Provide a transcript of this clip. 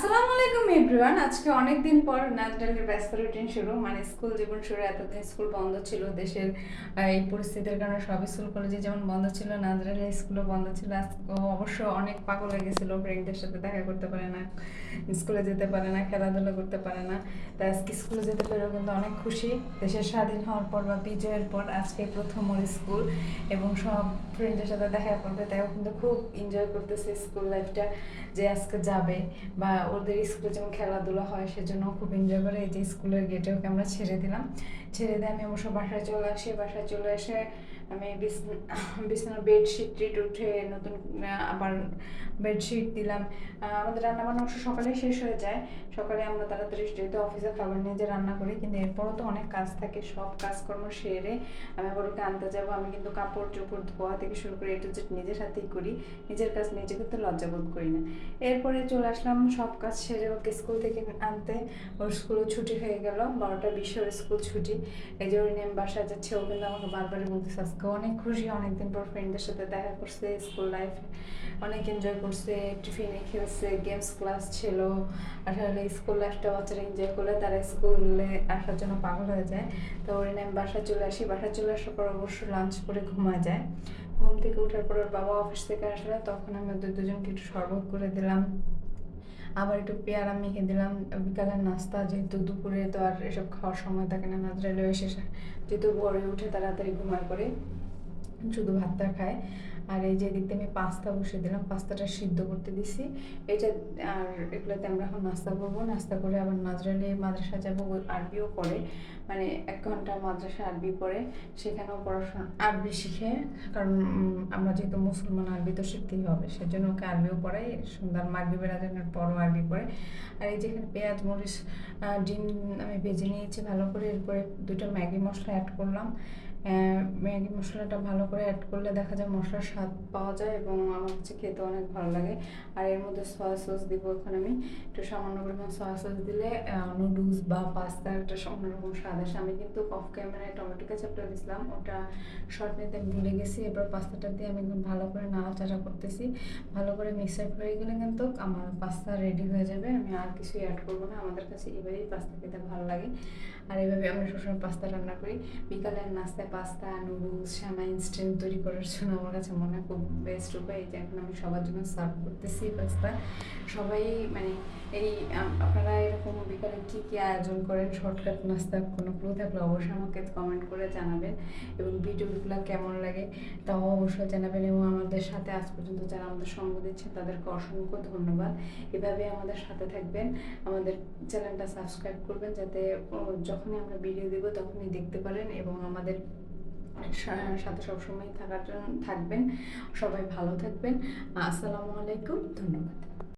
graça আসসালামু আলাইকুম এভরিওয়ান আজকে অনেক দিন পর নাজডালের ব্যস্ত রুটিন শুরু। মানে স্কুল জীবন শুরু, এতদিন স্কুল বন্ধ ছিল, দেশের এই পরিস্থিতির কারণে সব স্কুল কলেজে যেমন বন্ধ ছিল নাজডালের স্কুলও বন্ধ ছিল। অবশ্য অনেক পাগল হয়ে গেছিল ফ্রেন্ডদের সাথে দেখা করতে পারে না স্কুলে যেতে পারে না, খেলাধুলা করতে পারে না। তাই আজকে স্কুলে যেতে পেরেও কিন্তু অনেক খুশি। দেশের স্বাধীন হওয়ার পর বা বিজয়ের পর আজকে প্রথম ওর স্কুল এবং সব ফ্রেন্ডদের সাথে দেখা করবে। তাইও কিন্তু খুব এনজয় করতেছে স্কুল লাইফটা যে আজকে যাবে বা ওদের স্কুলে যেমন খেলাধুলা হয় সেজন্য খুব এনজয় করে এই যে স্কুলের গেটেও আমরা ছেড়ে দিলাম। ছেড়ে দিয়ে আমি অবশ্য বাসায় চলে আসি। বাসায় চলে এসে আমি বিছনা- বিছানার বেডশিট টিট উঠে নতুন আবার বেডশিট দিলাম। আমাদের রান্না বান্না অবশ্য সকালে শেষ হয়ে যায়। সকালে আমরা তাড়াতাড়ি যেহেতু অফিসে খাবার নিয়ে যে রান্না করি, কিন্তু এরপরও তো অনেক কাজ থাকে, সব কাজকর্ম সেরে আমি আবার ওকে আনতে যাব। আমি কিন্তু কাপড় চোপড় ধোয়া থেকে শুরু করে এটু জেড নিজের হাতেই করি, নিজের কাজ নিজে করতে লজ্জা বোধ করি না। এরপরে চলে আসলাম, সব কাজ সেরে ওকে স্কুল থেকে আনতে। ওর স্কুলও ছুটি হয়ে গেল, বারোটা বিশে স্কুল ছুটি। এই জন্য বাসায় যাচ্ছে, ও কিন্তু আমাকে বারবারই বলতেছে আজকে অনেক খুশি, অনেকদিন পর ফ্রেন্ডদের সাথে দেখা করছে স্কুল লাইফে অনেক এনজয় করছে টিফিনে খেলছে গেমস ক্লাস ছিল। আসলে স্কুল লাইফটা বাচ্চারা এনজয় করলে তারা স্কুলে আসার জন্য পাগল হয়ে যায়। তো ওর আমি বাসায় চলে আসি, বাসায় চলে আসার পর অবশ্য লাঞ্চ করে ঘুমায় যায়। ঘুম থেকে ওঠার পর ওর বাবা অফিস থেকে আসলে তখন আমি ওদের দুজনকে একটু শরবত করে দিলাম। আবার একটু পেয়ারা মেখে দিলাম। বিকালের নাস্তা, যেহেতু দুপুরে তো আর এসব খাওয়ার সময় থাকে না নাজরাইলে এসে যেহেতু ভোরে উঠে তাড়াতাড়ি ঘুমায় পড়ে। শুধু ভাতটা খায়। আর এই যে দিকতে আমি পাস্তা বসে দিলাম, পাস্তাটা সিদ্ধ করতে দিছি। এটা, আর এগুলোতে আমরা এখন নাস্তা করব। নাস্তা করে আবার নাজরালে মাদ্রাসা যাব আরবিও পড়ে মানে এক ঘণ্টা মাদ্রাসা আরবি পড়ে, সেখানেও পড়াশোনা আরবি শিখে। কারণ আমরা যেহেতু মুসলমান, আরবি তো শিখতেই হবে। সেজন্য ওকে আরবিও পড়াই সন্ধ্যার মাগরিবের আজানের পরও আরবি পড়ে। আর এই যেখানে পেঁয়াজ, মরিচ ডিম আমি ভেজে নিয়েছি ভালো করে। এরপরে দুটো ম্যাগি মশলা অ্যাড করলাম। ম্যাগি মশলাটা ভালো করে অ্যাড করলে দেখা যায় মশলার স্বাদ পাওয়া যায় এবং আমার কাছে খেতে অনেক ভালো লাগে। আর এর মধ্যে সয়া সস দিব এখন আমি। একটু সামান্য পরিমাণ সয়া সস দিলে নুডলস বা পাস্তা একটা অন্যরকম স্বাদ আসে। আমি কিন্তু অফ ক্যামেরায় টমেটো কেচাপটা দিছিলাম। ওটা শর্ট নিতে ভুলে গেছি। এবার পাস্তাটা দিয়ে আমি ভালো করে নাড়াচাড়া করতেছি। ভালো করে মিক্সার হয়ে গেলে কিন্তু আমার পাস্তা রেডি হয়ে যাবে। আমি আর কিছুই অ্যাড করব না। আমাদের কাছে এভাবেই পাস্তা খেতে ভালো লাগে। আর এইভাবে আমরা সবসময় পাস্তা রান্না করি। বিকালের নাস্তায় পাস্তা নুডলস শ্যামা ইনস্ট্যান্ট তৈরি করার জন্য আমার কাছে মনে খুব বেস্ট উপায় যে এখন আমি সবার জন্য সার্ভ করতেছি পাস্তা সবাই মানে এই আপনারা এরকম বিকালে কী কী আয়োজন করেন শর্টকাট নাস্তা কোনো ক্লু থাকলে অবশ্যই আমাকে কমেন্ট করে জানাবেন এবং ভিডিওগুলো কেমন লাগে তাও অবশ্যই জানাবেন এবং আমাদের সাথে আজ পর্যন্ত যারা আমাদের সঙ্গ দিচ্ছেন তাদেরকে অসংখ্য ধন্যবাদ। এভাবে আমাদের সাথে থাকবেন, আমাদের চ্যানেলটা সাবস্ক্রাইব করবেন যাতে যখনই আমরা ভিডিও দেবো তখনই দেখতে পারেন এবং আমাদের সাথে সবসময় থাকার জন্য থাকবেন। সবাই ভালো থাকবেন। আসসালামু আলাইকুম। ধন্যবাদ।